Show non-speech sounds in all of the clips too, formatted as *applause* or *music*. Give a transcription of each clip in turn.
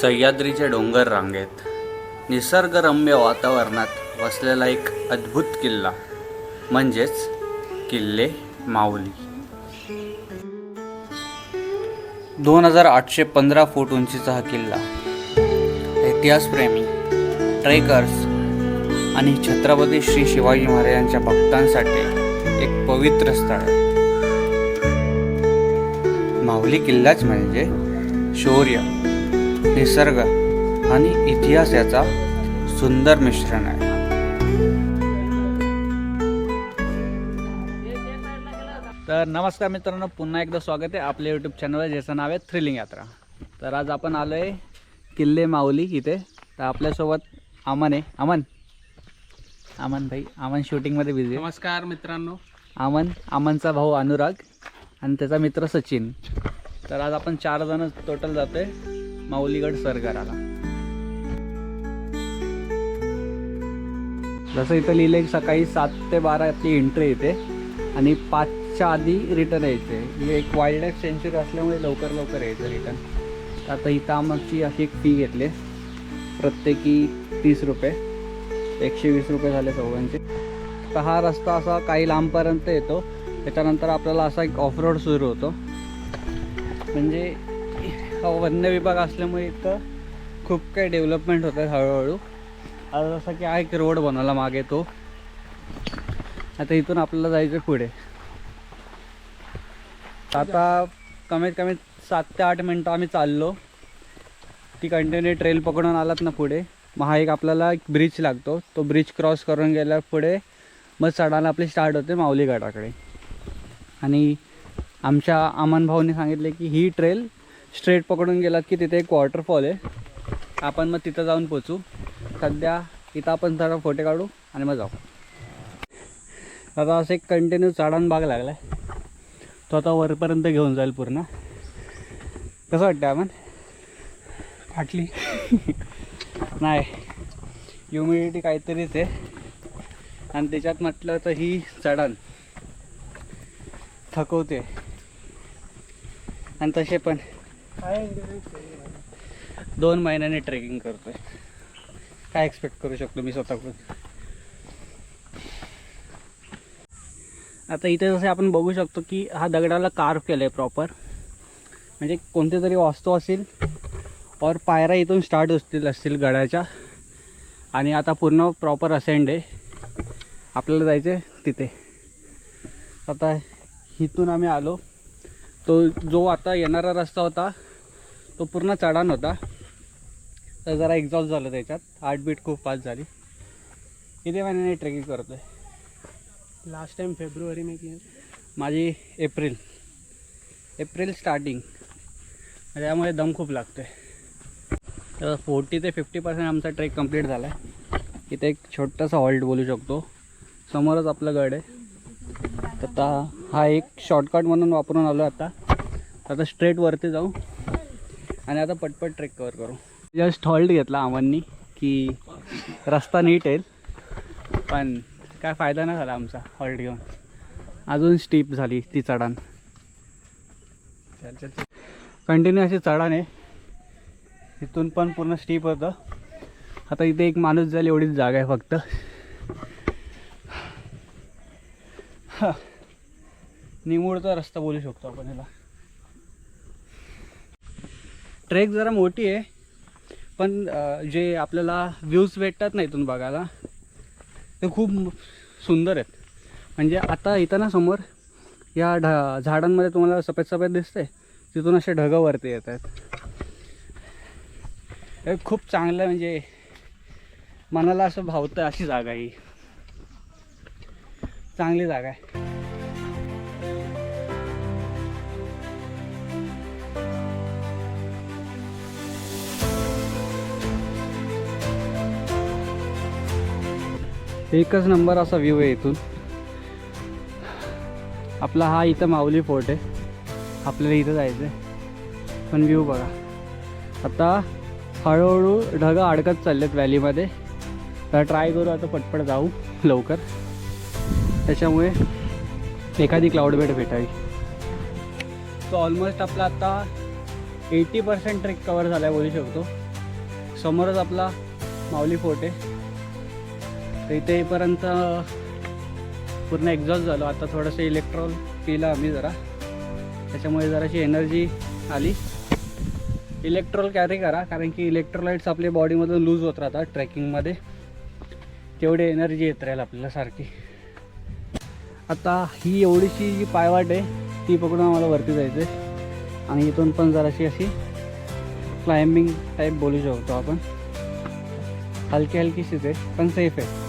सह्याद्रीच्या डोंगर रांगेत निसर्गरम्य वातावरणात वसलेला एक अद्भुत किल्ला म्हणजेच किल्ले माऊली. दोन हजार आठशे पंधरा फूट उंचीचा हा किल्ला इतिहासप्रेमी ट्रेकर्स आणि छत्रपती श्री शिवाजी महाराजांच्या भक्तांसाठी एक पवित्र स्थळ. आहे किल्लाच म्हणजे शौर्य. निसर्ग आणि इतिहास याचा सुंदर मिश्रण आहे. तर नमस्कार मित्रांनो पुन्हा एकदा स्वागत आहे आपल्या यूट्यूब चॅनलवर ज्याचं नाव आहे थ्रिलिंग यात्रा तर आज आपण आलो आहे किल्ले माऊली इथे. तर आपल्यासोबत अमन आहे. अमन? अमन भाई अमन शूटिंगमध्ये बिझी आहे. नमस्कार मित्रांनो. अमन अमनचा भाऊ अनुराग आणि त्याचा मित्र सचिन. तर आज आपण चार जण टोटल जातोय. माऊलीगड सर करायला. जसं इथं लिहिलं आहे सकाळी सात ते बारा आपली एंट्री येते आणि पाचच्या आधी रिटर्न यायचे. म्हणजे एक वाईल्ड लाईफ सेंचुरी असल्यामुळे लवकर लवकर यायचं रिटर्न तर आता इथं आमची अशी एक फी घेतली. प्रत्येकी तीस रुपये. एकशे वीस रुपये झाले चौघांचे तर हा रस्ता असा काही लांबपर्यंत येतो. त्याच्यानंतर आपल्याला असा एक ऑफ रोड सुरू होतो. म्हणजे हा वन्य विभाग असल्यामुळे इथं खूप काही डेव्हलपमेंट होत आहे हळूहळू. आता जसं की हा एक रोड बनवला मागे तो. आता इथून आपल्याला जायचं पुढे. आता कमीत कमी सात ते आठ मिनटं आम्ही चाललो. ती कंटिन्यू ट्रेल पकडून आलात ना पुढे. मग हा एक आपल्याला एक ब्रिज लागतो. तो ब्रिज क्रॉस करून गेल्या पुढे मग चढायला आपली स्टार्ट होते माऊली गडाकडे आणि आमच्या अमन भाऊने सांगितले की ही ट्रेल स्ट्रेट पकडून गेलात की तिथे एक वॉटरफॉल आहे. आपण मग तिथं जाऊन पोचू. सध्या इथं आपण जरा फोटे काढू आणि मग जाऊ. आता असं एक कंटिन्यू चढान भाग लागला आहे तो आता वरपर्यंत घेऊन जाईल पूर्ण. कसं वाटतं अमन फाटली. *laughs* नाही. ह्युमिडिटी काहीतरीच आहे. आणि त्याच्यात म्हटलं तर ही चढण थकवते. आणि तसे पण. दोन महिन्याने ट्रेकिंग करतोय. काय एक्सपेक्ट करू शकतो मी स्वतःकडून? आता इथे जसे आपण बघू शकतो की हा दगडाला कार्व केलं आहे प्रॉपर म्हणजे कोणते तरी वास्तू असेल और पायऱ्या इथून स्टार्ट असतील असतील गडाच्या. आणि आता पूर्ण प्रॉपर असेंड आहे. आपल्याला जायचं आहे तिथे. आता इथून आम्ही आलो. तो जो आता येणारा रस्ता होता तो पूर्ण चढाण होता. तर जरा एक्झॉस्ट झालं त्याच्यात. हार्टबीट खूप फास्ट झाली. किती महिन्याने ट्रेकिंग करतो आहे लास्ट टाइम फेब्रुवारी में किया माझी एप्रिल एप्रिल स्टार्टिंग त्यामुळे दम खूप लागतो आहे तर फोर्टी ते फिफ्टी पर्सेंट आमचा ट्रेक कंप्लीट झाला आहे इथे एक छोटासा हॉल्ट बोलू शकतो. समोरच आपलं गड आहे. तर आता हा एक शॉर्टकट म्हणून वापरून आलो आता. आता स्ट्रेट वरती जाऊ. आणि आता पटपट ट्रेक कवर करू. जस्ट हॉल्ट घेतला आमांनी की रस्ता नीट येईल. पण काय फायदा नाही झाला आमचा हॉल्ट घेऊन. अजून स्टीप झाली ती चढाण कंटिन्यू अशी चढाण आहे. इथून पण पूर्ण स्टीप होतं. आता इथे एक माणूस जाईल एवढीच जागा आहे फक्त. निमूळचा रस्ता बोलू शकतो आपण याला. ट्रेक जरा मोठी आहे पण जे आपल्याला व्ह्यूज भेटतात ना इथून बघायला ते खूप सुंदर आहेत. म्हणजे आता इथं ना समोर या ढ झाडांमध्ये तुम्हाला सफेद सफेद दिसते तिथून असे ढगंवरती येत आहेत. हे खूप चांगलं म्हणजे मनाला असं भावतं अशी जागा आहे ही. चांगली जागा आहे. एकच नंबर असा व्ह्यू आहे इथून. आपला हा इथं माऊली फोर्ट आहे. आपल्याला इथं जायचं आहे पण व्ह्यू बघा. आता हळूहळू ढगं अडकत चाललेत व्हॅलीमध्ये तर ट्राय करू आता पटपट जाऊ लवकर. त्याच्यामुळे एखादी क्लाउड बेड भेटावी. तो ऑलमोस्ट आपला आता एटी पर्सेंट ट्रेक कवर झाला आहे बोलू शकतो. समोरच आपला माऊली फोर्ट आहे. तर इथेपर्यंत पूर्ण एक्झॉस्ट झालो. आता थोडंसं इलेक्ट्रॉल पिला आम्ही जरा. त्याच्यामुळे जराशी एनर्जी आली. इलेक्ट्रॉल कॅरी करा कारण की इलेक्ट्रोलाइट्स आपल्या बॉडीमधून लूज होत राहतात ट्रेकिंगमध्ये तेवढी एनर्जी येत राहील आपल्याला सारखी. आता ही एवढीशी जी पायवाट आहे ती पकडून आम्हाला वरती जायचं आहे आणि इथून पण जराशी अशी क्लाइम्बिंग टाईप बोलू शकतो आपण. हलकी हलकीशीच आहे पण सेफ आहे.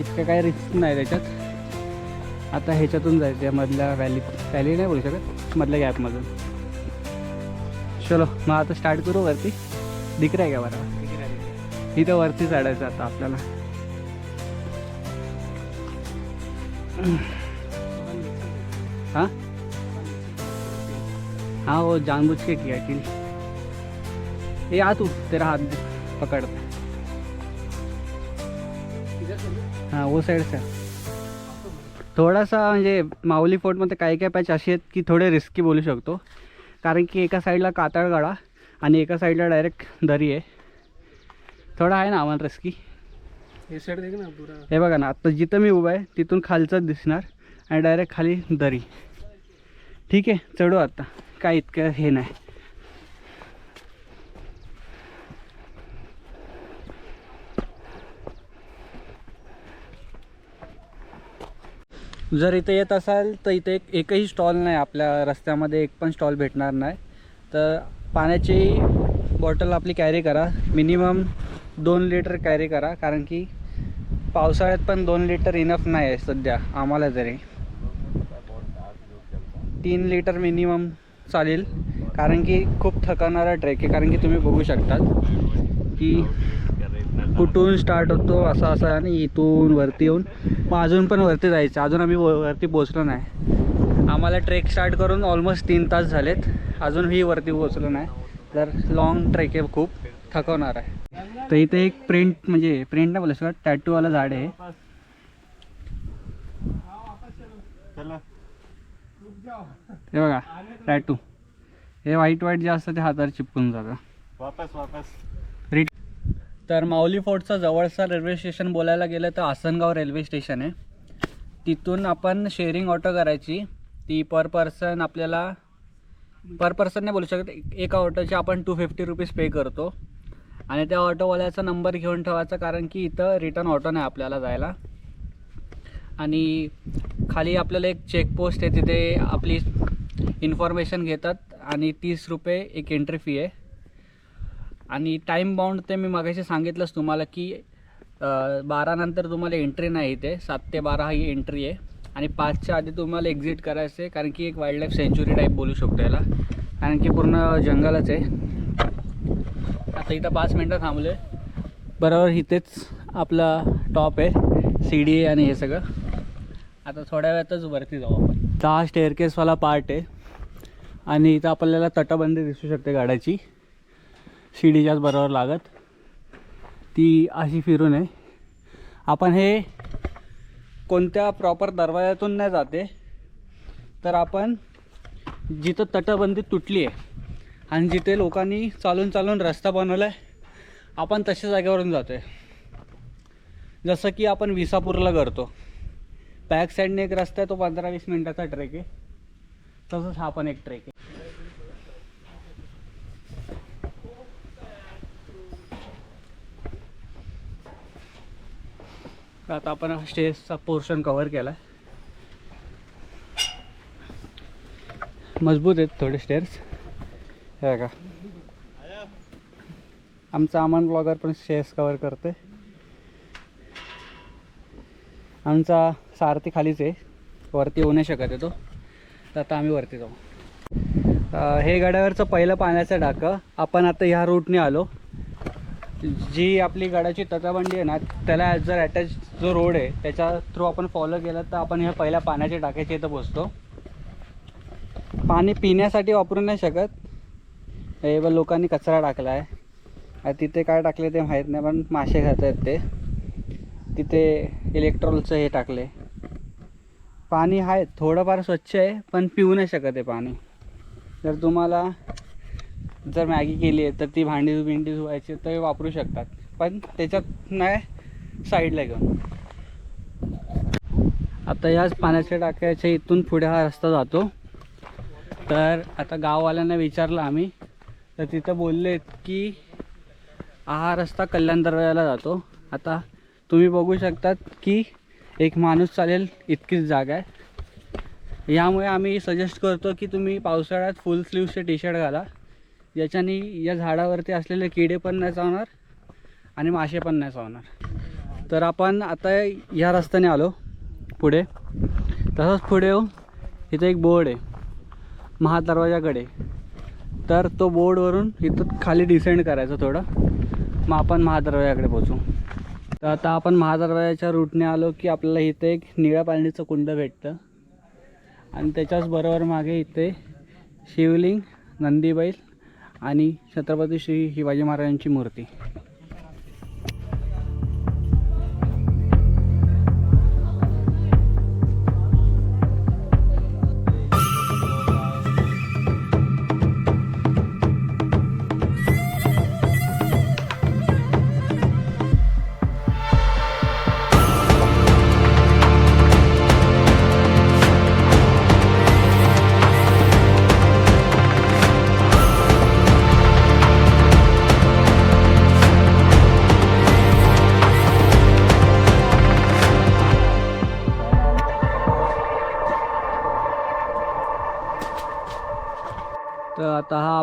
इतकं काही रिस्क नाही त्याच्यात. आता ह्याच्यातून जायचं आहे मधल्या व्हॅली व्हॅली नाही बोलू शकत मधल्या गॅपमधून चलो मग आता स्टार्ट करू वरती. दिख आहे का बरं? इथं वरती चढायचं आता आपल्याला. हाँ? हाँ वो हो, जानबूझ के किया कि ये आ तू तेरा हाथ पकड़. हाँ वो साईड से। थोडासा म्हणजे माऊली फोर्टमध्ये काही काही पॅच असे आहेत की थोडे रिस्की बोलू शकतो. कारण की एका साईडला कातळगाडा आणि एका साईडला डायरेक्ट दरी आहे. थोडा आहे ना आम्हाला रिस्की हे साईड देख ना पुरा. हे बघा ना आता जिथं मी उभा आहे तिथून खालचंच दिसणार आणि डायरेक्ट खाली दरी. ठीक आहे चढू आता. काय इतकं हे नाही. जर इथे येत असाल तर इथे एक एकही स्टॉल नाही आपल्या रस्त्यामध्ये एक पण स्टॉल भेटणार नाही. तर पाण्याची बॉटल आपली कॅरी करा. मिनिमम दोन लिटर कॅरी करा कारण की पावसाळ्यात पण दोन लिटर इनफ नाही आहे सध्या आम्हाला तरी. तीन लिटर मिनिमम चालेल कारण की खूप थकवणारा ट्रेक आहे कारण की तुम्ही बघू शकतात की कुठून स्टार्ट होतो असा असा आणि इथून वरती येऊन मग अजून पण वरती जायचं. अजून आम्ही वरती पोचलो नाही. आम्हाला ट्रेक स्टार्ट करून ऑलमोस्ट तीन तास झालेत. अजूनही वरती पोचलो नाही. तर लॉंग ट्रेक आहे खूप. थकवणार आहे. तर इथे एक प्रिंट म्हणजे प्रिंट नाही बोलायचं का टॅटूवाला झाड आहे. हे बघा टॅटू हे व्हाईट व्हाईट जे असतं ते हातावर चिपकून जातं. वापस वापस. रिट तर माऊली फोर्टचं जवळचं रेल्वे स्टेशन बोलायला गेलं तर आसनगाव रेल्वे स्टेशन आहे. तिथून आपण शेअरिंग ऑटो करायची. ती पर पर्सन आपल्याला पर पर्सन नाही बोलू शकत एका ऑटोचे आपण टू फिफ्टी रुपीज पे करतो. आणि त्या ऑटोवाल्याचा नंबर घेऊन ठेवायचा कारण की इथं रिटर्न ऑटो नाही आपल्याला जायला. आणि खाली आपल्याला एक चेकपोस्ट आहे तिथे आपली इन्फॉर्मेशन घेतात. आणि तीस रुपये एक एंट्री फी आहे. आणि टाईम बाउंड ते मी मगाशी सांगितलंच तुम्हाला की बारानंतर तुम्हाला एंट्री नाही इथे. सात ते बारा ही एंट्री आहे. आणि पाचच्या आधी तुम्हाला एक्झिट करायचं आहे कारण की एक वाईल्ड लाईफ सेंच्युरी टाईप बोलू शकतो याला. कारण की पूर्ण जंगलच आहे. आता इथं पाच मिनटं थांबलो आहे बरोबर इथेच आपला टॉप आहे. सी डी आहे आणि हे सगळं. आता थोड्या वेळातच वरती जाऊ आपण. दहा स्टेअरकेसवाला पार्ट आहे. आणि इथं आपल्याला तटबंदी दिसू शकते गाड्याची. शिडीच्याच बरोबर लागत. ती अशी फिरून आहे. आपण हे कोणत्या प्रॉपर दरवाजातून नाही जाते. तर आपण जिथं तटबंदी तुटली आहे आणि जिथे लोकांनी चालून चालून रस्ता बनवला आहे आपण तशा जागेवरून जातो आहे जसं की आपण विसापूरला करतो. बॅक साईडने एक रस्ता आहे तो पंधरा वीस मिनटाचा ट्रेक आहे. तसंच हा पण एक ट्रेक आहे. तर आता आपण स्टेजचा पोर्शन कवर केला मजबूत आहेत थोडे स्टेअर्स हे का आमचा अमन ब्लॉगर पण स्टेअर्स कवर करते आमचा सारथी खालीच आहे. वरती येऊ नाही शकत आहे तो. तर आता आम्ही वरती जाऊ. हे गड्यावरचं पहिलं पाण्याचं डाकं. आपण आता ह्या रूटने आलो. जी आपली गडाची तटाबंडी आहे ना त्याला जर अटॅच जो रोड आहे त्याच्या थ्रू आपण फॉलो केलं तर आपण ह्या पहिल्या पाण्याच्या टाक्याच्या इथं पोचतो पाणी पिण्यासाठी वापरू नाही शकत. हे बघ लोकांनी कचरा टाकला आहे तिथे काय टाकले ते माहीत नाही पण मासे खात आहेत ते. तिथे इलेक्ट्रॉलचं हे टाकले. पाणी आहे थोडंफार स्वच्छ आहे पण पिऊ नाही शकत आहे पाणी. जर तुम्हाला जर मॅगी केली आहे तर ती भांडी बिंडी धुवायची तर वापरू शकतात. पण त्याच्यात नाही साईडला घेऊन. आता याच पाण्याच्या टाक्याच्या इथून पुढे हा रस्ता जातो. तर आता गाववाल्यांना विचारलं आम्ही. तर तिथं बोलले की हा रस्ता कल्याण दरवाजाला जातो. आता तुम्ही बघू शकतात की एक माणूस चालेल इतकीच जागा आहे. यामुळे आम्ही सजेस्ट करतो की तुम्ही पावसाळ्यात फुल स्लीवचे टी शर्ट घाला. याच्याने या झाडावरती असलेले किडे पण नाही चावणार आणि मासे पण नाही चावणार. तर आपण आता या रस्त्याने आलो पुढे. तसंच पुढे येऊ. इथं एक बोर्ड आहे. महादरवाजाकडे तर तो बोर्डवरून इथं खाली डिसेंड करायचं थोडं. मग आपण महादरवाजाकडे पोचू तर आता आपण महादरवाजाच्या रूटने आलो की आपल्याला इथे एक निळ्या पाणीचं कुंड भेटतं. आणि त्याच्याच बरोबर मागे इथे शिवलिंग नंदीबैल आणि छत्रपती श्री शिवाजी महाराजांची मूर्ती.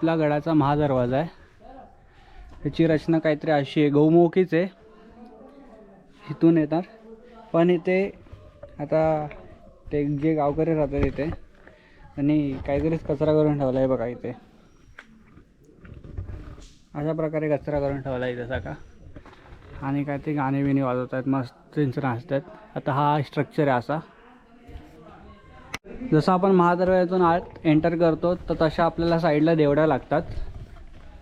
आपला गडाचा महादरवाजा आहे. ह्याची रचना काहीतरी अशी आहे. गौमुखीच आहे. इथून येणार. पण इथे आता ते जे गावकरी राहतात इथे आणि काहीतरीच कचरा करून ठेवला आहे बघा इथे. अशा प्रकारे कचरा करून ठेवला आहे इथे सगळा. आणि काय ते गाणे बिणे वाजवत आहेत मस्त त्यांचं नाचतात आता हा स्ट्रक्चर आहे असा. जसं आपण महादरवाजातून आत एंटर करतो तर तशा आपल्याला साईडला देवड्या लागतात.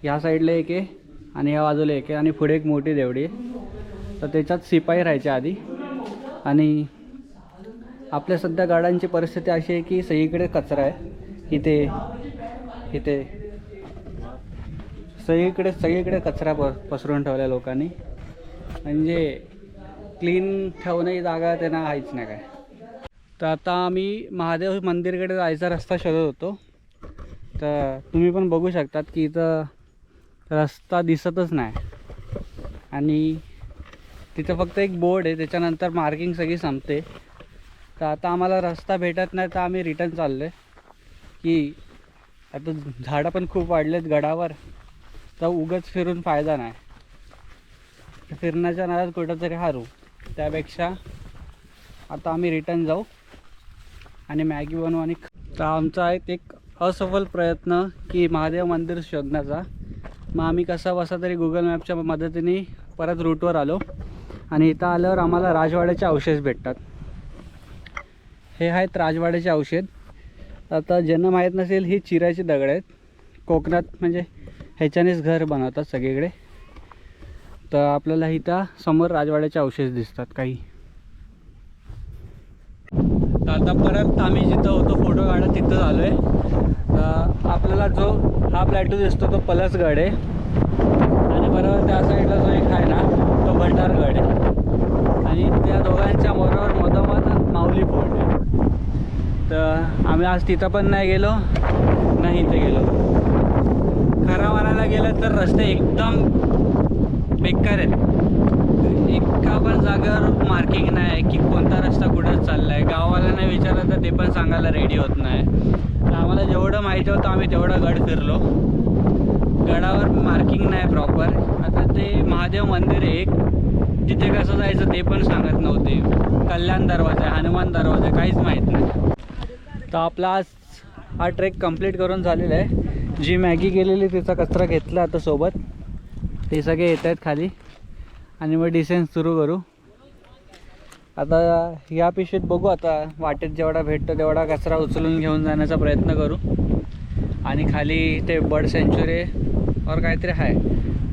ह्या साईडला एक आहे आणि ह्या बाजूला एक आहे आणि पुढे एक मोठी देवडी आहे. तर त्याच्यात शिपाई राहायच्या आधी. आणि आपल्या सध्या गाड्यांची परिस्थिती अशी आहे की सगळीकडे कचरा आहे. इथे इथे. सगळीकडे सगळीकडे कचरा प पसरून ठेवला लोकांनी. म्हणजे क्लीन ठेवणं ही जागा त्यांना आहेच नाही काय. तर आता आम्ही महादेव मंदिरकडे जायचा रस्ता शोधत होतो. तर तुम्ही पण बघू शकतात की इथं रस्ता दिसतच नाही. आणि तिथं फक्त एक बोर्ड आहे त्याच्यानंतर मार्किंग सगळी संपते. तर आता आम्हाला रस्ता भेटत नाही तर आम्ही रिटर्न चाललो आहे की आता झाडं पण खूप वाढलेत गडावर तर उगच फिरून फायदा नाही. फिरण्याच्या नादात कुठंतरी हारू. त्यापेक्षा आता आम्ही रिटर्न जाऊ. आणि मॅगी बनवू आणि तर आमचा आहे एक असफल प्रयत्न की महादेव मंदिर शोधण्याचा. मग आम्ही कसा बसा तरी गुगल मॅपच्या मदतीने परत रूटवर आलो. आणि इथं आल्यावर आम्हाला राजवाड्याचे अवशेष भेटतात. हे आहेत राजवाड्याचे औषध आता ज्यांना माहीत नसेल ही चिराची दगड आहेत. कोकणात म्हणजे ह्याच्यानेच घर बनवतात सगळीकडे. तर आपल्याला इथं समोर राजवाड्याचे अवशेष दिसतात काही. आता परत आम्ही जिथं होतो फोटो काढत तिथं आलो आहे तर आपल्याला जो हा प्लॅटो दिसतो तो पलसगड आहे. आणि बरोबर त्या साईडला जो एक आहे ना तो भंडारगड आहे. आणि त्या दोघांच्या बरोबर मधोमध माऊली फोर्ट आहे. तर आम्ही आज तिथं पण नाही गेलो नाही इथे गेलो. खरं म्हणायला गेलं तर रस्ते एकदम बेकार आहेत. एका पण जागेवर मार्किंग नाही आहे की कोणता रस्ता कुठं चालला आहे गाववाल्यांना विचारलं तर ते पण सांगायला रेडी होत नाही. तर आम्हाला जेवढं माहिती होतं आम्ही तेवढं गड फिरलो. गडावर मार्किंग नाही प्रॉपर आता ते महादेव मंदिर आहे एक. तिथे कसं जायचं ते पण सांगत नव्हते. कल्याण दरवाजा हनुमान दरवाजा काहीच माहीत नाही. तर आपला आज हा ट्रेक कंप्लीट करून झालेला आहे. जी मॅगी केलेली तिचा कचरा घेतला आता सोबत. ते सगळे येत आहेत खाली. आणि मग डिसेन्स सुरू करू. आता या पिशवीत बघू आता वाटेत जेवढा भेटतो तेवढा कचरा उचलून घेऊन जाण्याचा प्रयत्न करू. आणि खाली ते बर्ड सेंच्युरी और काहीतरी आहे.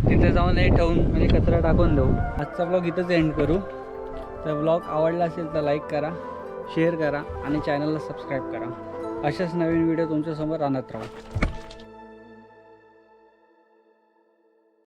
तिथे जाऊन हे ठेवून म्हणजे कचरा टाकून देऊ. आजचा ब्लॉग इथंच एंड करू. तर ब्लॉग आवडला असेल तर लाईक करा शेअर करा आणि चॅनलला सबस्क्राईब करा. अशाच नवीन व्हिडिओ तुमच्यासमोर आणत राहू.